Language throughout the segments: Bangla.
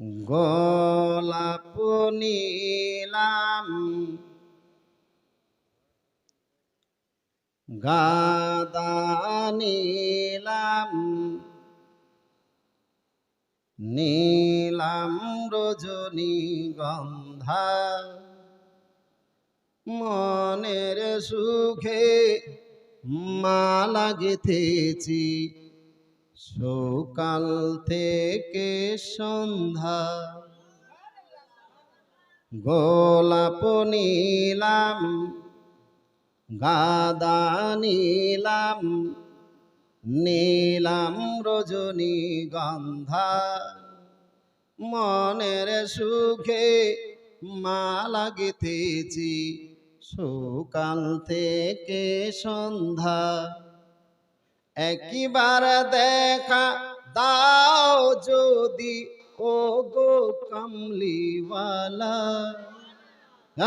গোলাপ নীলাম গাদা নীলাম নীলাম রজনী গন্ধা। মনের সুখে মা গেথেছি সকাল থেকে সন্ধ্যা। গোলাপ নিলাম, গাদা নিলাম, নীলাম রজনী গন্ধা। মনের সুখে মালা গেথেছি সকাল থেকে সন্ধ্যা। একবার দেখা দাও যদি ও গো কমলিওয়ালা।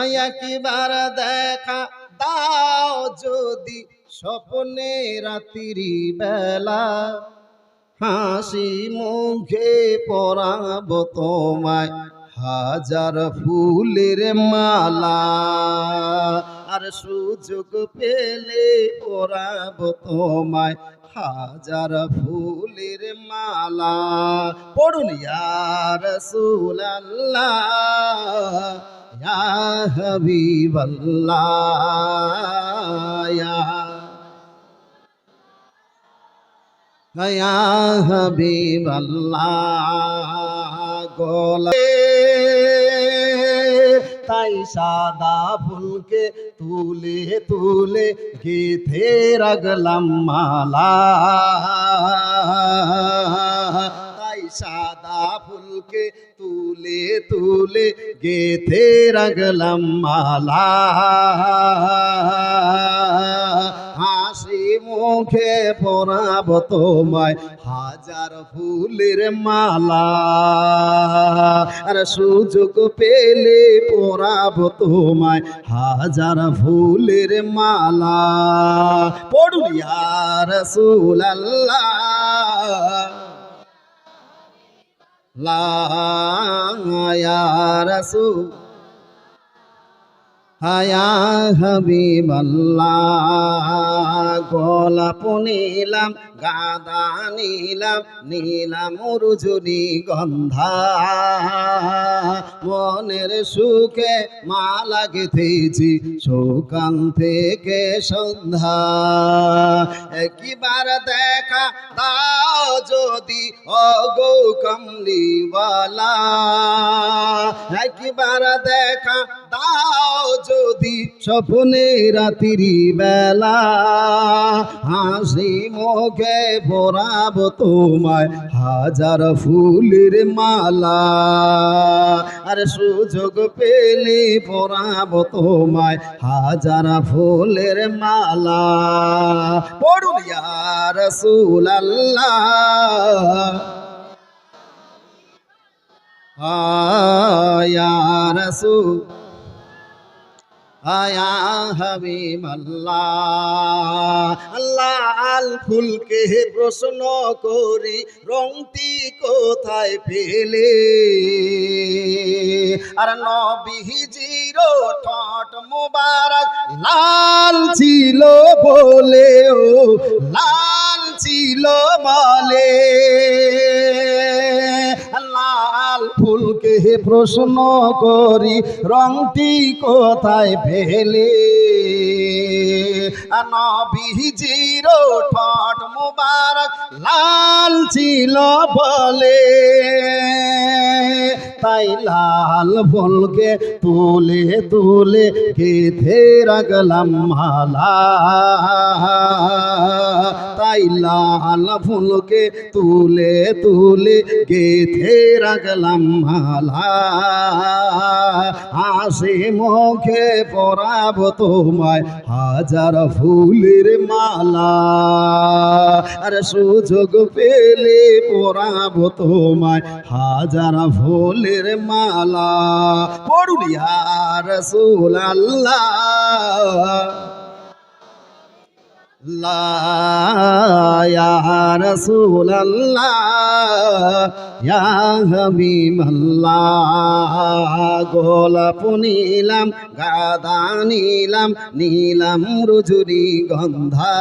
একবার দেখা দাও যদি, স্বপ্নে রাত্রি বেলা। হাসি মুখে পরাব তোমায়, হাজার ফুলের মালা। আর সুযোগ পেলে পরাব তোমায় হাজার ফুলের মালা। পড়ুন ইয়ার সুলাল্লাহ হাবিবাল্লাহ গোলে তাই সাদা ফুলকে তুলে তুলে গেথে রাগলাম মালা তাই সাদা ফুলকে তুলে তুলে গেথে রাগলাম মালা মুখে পরাব তোমায় হাজার ফুলের মালা। আর সুযোগ পেলে পরাব তোমায় হাজার ফুলের মালা। পড়ুন ইয়ার সুলাল্লাহ লা ইয়া রাসূল হায়া হাবিবাল্লাহ, গোলাপ নিলাম, গাদা নিলাম, নীলাম রুজনী গন্ধা। মনের সুখে মালা গেথেছি সকাল থেকে সন্ধ্যা। একবার দেখা দাও যদি, অগো কমলিওয়ালা। একবার দেখা দাও যদি স্বপ্নে রাত্রি বেলা। হাসি মুখে পরাব তোমায় হাজার ফুলের মালা। আর সুযোগ পেলে পরাব তোমায় হাজার ফুলের মালা। পড়ুন ইয়ার সুলাল্লাহ আয়া রসুল আয়া হাবিব আল্লাহ আল্লাহ ফুলকে প্রশ্ন করি, রংটি কোথায় পেলে? আর নবীজির ঠট মুবারক লাল ছিল বলে ও লাল ছিল বলে। প্রশ্ন করি, রংটি কোথায় ফেলে? নবীজির ঠট মুবারক লাল ছিল বলে। তাই লাল ফুলকে তুলে তুলে গেথে রাগলাম মালা। তাই লাল ফুলকে তুলে তুলে গেথে রাগলাম মালা। হাসি মুখে পরাব তোমায় হাজার ফুলের মালা। আর সুযোগ পেলে পরাব তোমায় হাজার ফুলের মালা। পড়ুলিয়া রসুল আল্লাহ গোলাপ নিলাম গাদা নিলাম নিলাম রুজুরি গন্ধা।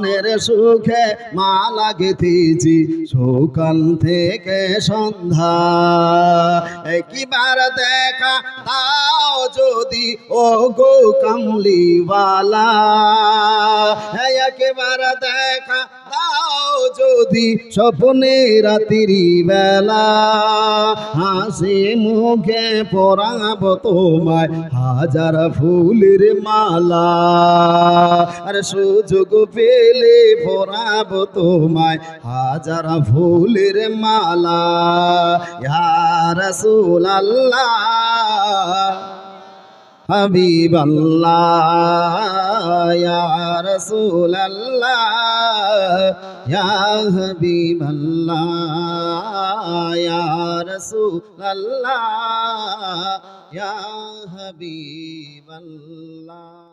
মনের সুখে মা লাগতেছি। সকাল থেকে সন্ধ্যা। একবার দেখা তাও যদি ও গো কামলিওয়ালা। একবার দেখা দাও যদি স্বপ্নে রাত্রি বেলা হাসি মুখে পরাব তোমায় হাজার ফুলের মালা। আর সুযোগ পেলে পরাব তোমায় হাজার ফুলের মালা। রসুল আল্লাহ হাবিব আল্লাহ রাসূল আল্লাহ হাবিব আল্লাহ হাবিব আল্লাহ